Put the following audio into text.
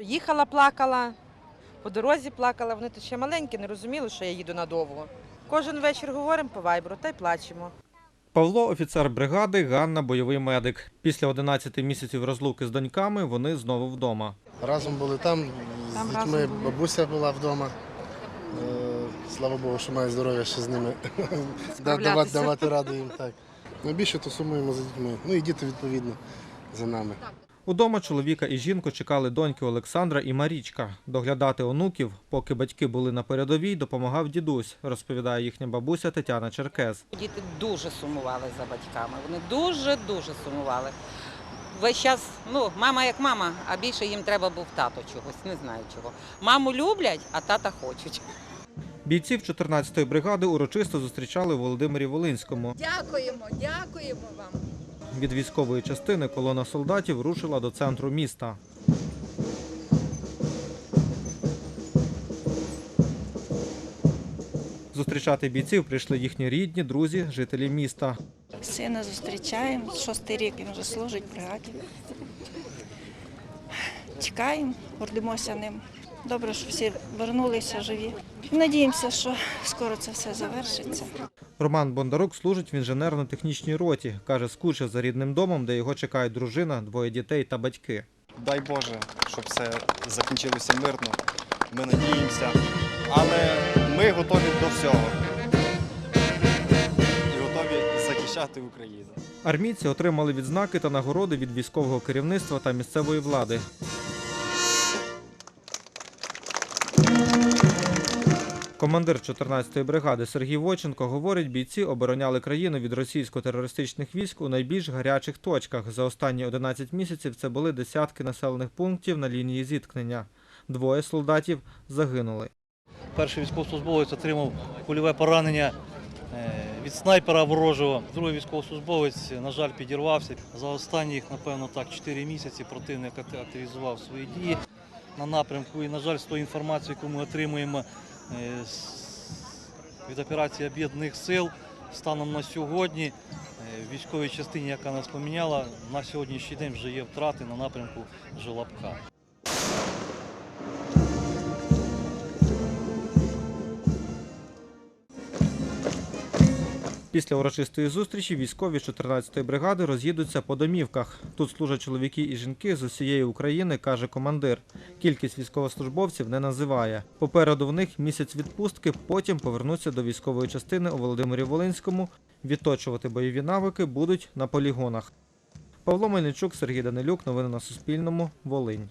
Їхала, плакала, по дорозі плакала, вони тут ще маленькі, не розуміли, що я їду надовго. Кожен вечір говоримо по вайберу та й плачемо. Павло офіцер бригади, Ганна бойовий медик. Після 11 місяців розлуки з доньками вони знову вдома. Разом були там, Там з дітьми, були. бабуся була вдома. Е, Слава Богу, що маю здоров'я ще з ними. Давати, давати раду їм так. Найбільше то сумуємо за дітьми. Ну і діти відповідно за нами. Удома чоловіка і жінку чекали доньки Олександра і Марічка. Доглядати онуків, поки батьки були на передовій, допомагав дідусь, розповідає їхня бабуся Тетяна Черкес. Діти дуже сумували за батьками. Вони дуже-дуже сумували. Весь час, ну, мама як мама, а більше їм треба був тато чогось, не знаю чого. Маму люблять, а тата хочуть. Бійців 14-ї бригади урочисто зустрічали у Володимирі Волинському. Дякуємо, дякуємо вам. Від військової частини колона солдатів рушила до центру міста. Зустрічати бійців прийшли їхні рідні, друзі, жителі міста. Сина зустрічаємо, шостий рік він вже служить в бригаді. Чекаємо, гордимося ним. Добре, що всі вернулися живі. Надіємося, що скоро це все завершиться. Роман Бондарук служить в інженерно-технічній роті. Каже, скучив за рідним домом, де його чекають дружина, двоє дітей та батьки. Дай Боже, щоб все закінчилося мирно. Ми надіємося. Але ми готові до всього. І готові захищати Україну. Армійці отримали відзнаки та нагороди від військового керівництва та місцевої влади. Командир 14-ї бригади Сергій Воченко говорить, бійці обороняли країну від російсько-терористичних військ у найбільш гарячих точках. За останні 11 місяців це були десятки населених пунктів на лінії зіткнення. Двоє солдатів загинули. Перший військовослужбовець отримав кульове поранення е, від снайпера ворожого. Другий військовослужбовець, на жаль, підірвався. За останні, напевно, так, 4 місяці противник акти- активізував свої дії на напрямку. І, на жаль, з тої інформації, яку ми отримуємо від операції Об'єднаних сил, станом на сьогодні е, в військовій частині, яка нас поміняла, на сьогоднішній день вже є втрати на напрямку Жолобка. Після урочистої зустрічі військові з 14-ї бригади роз'їдуться по домівках. Тут служать чоловіки і жінки з усієї України, каже командир. Кількість військовослужбовців не називає. Попереду в них місяць відпустки, потім повернуться до військової частини у Володимирі Волинському. Відточувати бойові навики будуть на полігонах. Павло Мельничук, Сергій Данилюк. Новини на Суспільному. Волинь.